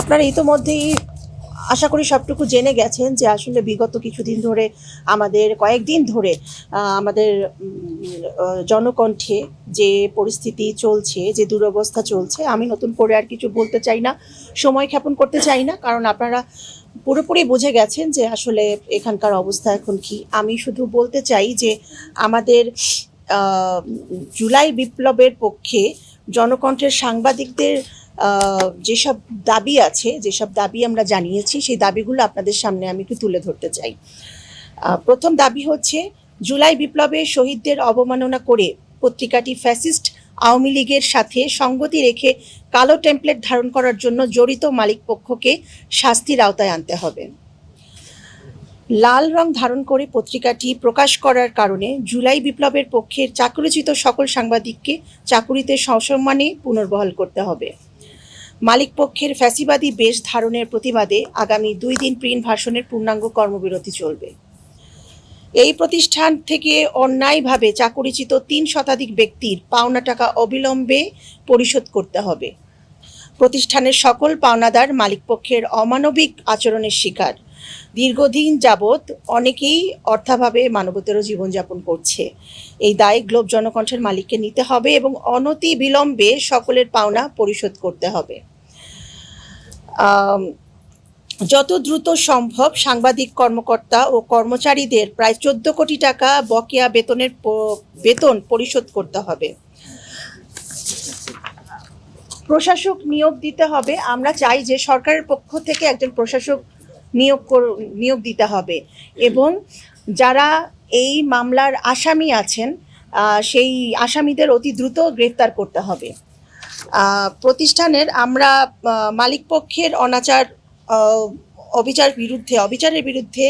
আপনারা ইতোমধ্যেই আশা করি সবটুকু জেনে গেছেন যে আসলে বিগত কিছুদিন ধরে আমাদের, কয়েকদিন ধরে আমাদের জনকণ্ঠে যে পরিস্থিতি চলছে, যে দুরবস্থা চলছে, আমি নতুন করে আর কিছু বলতে চাই না, সময় ক্ষেপণ করতে চাই না, কারণ আপনারা পুরোপুরি বুঝে গেছেন যে আসলে এখানকার অবস্থা এখন কি। আমি শুধু বলতে চাই যে আমাদের জুলাই বিপ্লবের পক্ষে জনকণ্ঠের সাংবাদিকদের যেসব দাবি আছে, যেসব দাবি আমরা জানিয়েছি, সেই দাবিগুলো আপনাদের সামনে আমি একটু তুলে ধরতে চাই। প্রথম দাবি হচ্ছে, জুলাই বিপ্লবে শহীদদের অবমাননা করে পত্রিকাটি ফ্যাসিস্ট আওয়ামী লীগের সাথে সঙ্গতি রেখে কালো টেমপ্লেট ধারণ করার জন্য জড়িত মালিক পক্ষকে শাস্তির আওতায় আনতে হবে। লাল রং ধারণ করে পত্রিকাটি প্রকাশ করার কারণে জুলাই বিপ্লবের পক্ষের চাকরিচ্যুত সকল সাংবাদিককে চাকুরিতে সসম্মানে পুনর্বহাল করতে হবে। মালিক পক্ষের ফ্যাসিবাদী বেশ ধারণের প্রতিবাদে আগামী দুই দিন প্রিন্ট ভাষণের পূর্ণাঙ্গ কর্মবিরতি চলবে। এই প্রতিষ্ঠান থেকে অন্যায়ভাবে চাকরিচিত তিন শতাধিক ব্যক্তির পাওনা টাকা অবিলম্বে পরিশোধ করতে হবে। প্রতিষ্ঠানের সকল পাওনাদার মালিকপক্ষের অমানবিক আচরণের শিকার। দীর্ঘদিন যাবৎ অনেকেই অর্থাভাবে মানবতেরও জীবনযাপন করছে। এই দায় গ্লোব জনকণ্ঠের মালিককে নিতে হবে এবং অনতি বিলম্বে সকলের পাওনা পরিশোধ করতে হবে। যত দ্রুত সম্ভব সাংবাদিক কর্মকর্তা ও কর্মচারীদের প্রায় চোদ্দ কোটি টাকা বকেয়া বেতনের বেতন পরিশোধ করতে হবে। প্রশাসক নিয়োগ দিতে হবে। আমরা চাই যে সরকারের পক্ষ থেকে একজন প্রশাসক নিয়োগ নিয়োগ দিতে হবে। এবং যারা এই মামলার আসামি আছেন সেই আসামিদের অতি দ্রুত গ্রেফতার করতে হবে। প্রতিষ্ঠানের আমরা মালিকপক্ষের অনাচার অবিচার বিরুদ্ধে, অবিচারের বিরুদ্ধে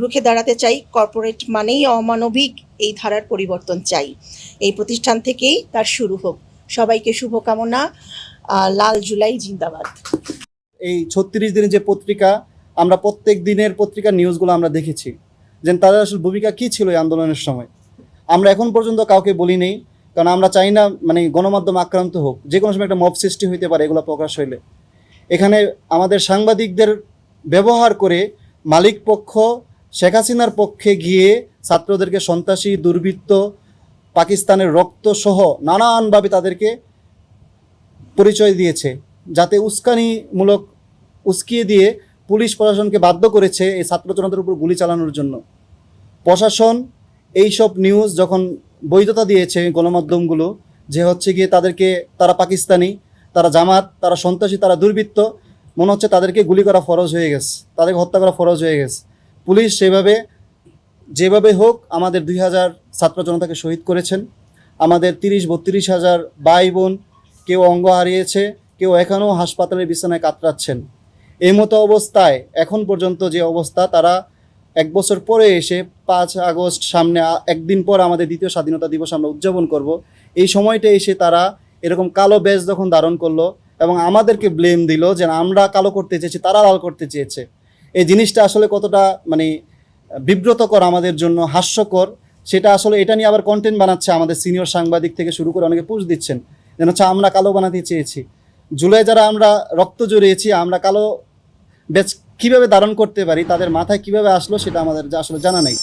রুখে দাঁড়াতে চাই। কর্পোরেট মানেই অমানবিক এই ধারার পরিবর্তন চাই। এই প্রতিষ্ঠান থেকেই তার শুরু হোক। সবাইকে শুভকামনা। লাল জুলাই জিন্দাবাদ। এই ছত্রিশ দিনের যে পত্রিকা আমরা প্রত্যেক দিনের পত্রিকার নিউজগুলো আমরা দেখেছি। যে তাদের আসলে ভূমিকা কী ছিল এই আন্দোলনের সময়? আমরা এখন পর্যন্ত কাউকে বলি নেই, কারণ আমরা চাই না মানে গণমাধ্যম আক্রান্ত হোক, যে কোনো সময় একটা মব সৃষ্টি হইতে পারে, এগুলো প্রকাশ হইলে। এখানে আমাদের সাংবাদিকদের ব্যবহার করে মালিক পক্ষ, শেখ হাসিনার পক্ষে গিয়ে ছাত্রদেরকে সন্ত্রাসী, দুর্বৃত্ত, পাকিস্তানের রক্তসহ নানানভাবে তাদেরকে পরিচয় দিয়েছে, যাতে উস্কানিমূলক উস্কিয়ে দিয়ে পুলিশ প্রশাসনকে বাধ্য করেছে এই ছাত্র জনতার উপর গুলি চালানোর জন্য। প্রশাসন এইসব নিউজ যখন বৈধতা দিয়েছে গণমাধ্যমগুলো, যে হচ্ছে গিয়ে তাদেরকে, তারা পাকিস্তানি, তারা জামাত, তারা সন্ত্রাসী, তারা দুর্বৃত্ত, মনে হচ্ছে তাদেরকে গুলি করা ফরজ হয়ে গেছে, তাদেরকে হত্যা করা ফরজ হয়ে গেছে। পুলিশ সেভাবে, যেভাবে হোক আমাদের দুই হাজার ছাত্র জনতাকে শহীদ করেছেন। আমাদের তিরিশ, বত্রিশ হাজার ভাই বোন কেউ অঙ্গ হারিয়েছে, কেউ এখনও হাসপাতালের বিছানায় কাতরাচ্ছেন। এই মতো অবস্থায় এখন পর্যন্ত যে অবস্থা, তারা এক বছর পরে এসে পাঁচ আগস্ট সামনে একদিন পর আমাদের দ্বিতীয় স্বাধীনতা দিবস আমরা উদযাপন করব। এই সময়টা এসে তারা এরকম কালো ব্যাজ যখন ধারণ করল এবং আমাদেরকে ব্লেম দিল যে আমরা কালো করতে চেয়েছি, তারা লাল করতে চেয়েছে। এই জিনিসটা আসলে কতটা মানে বিব্রতকর আমাদের জন্য, হাস্যকর। সেটা আসলে এটা নিয়ে আবার কন্টেন্ট বানাচ্ছে আমাদের সিনিয়র সাংবাদিক থেকে শুরু করে অনেকে পুষ দিচ্ছেন। যেন হচ্ছে আমরা কালো বানাতে চেয়েছি। জুলাই যারা আমরা রক্ত জড়িয়েছি, আমরা কালো ব্যাচ কীভাবে ধারণ করতে পারি তাদের মাথায় কীভাবে আসলো সেটা আমাদের আসলে জানা নেই।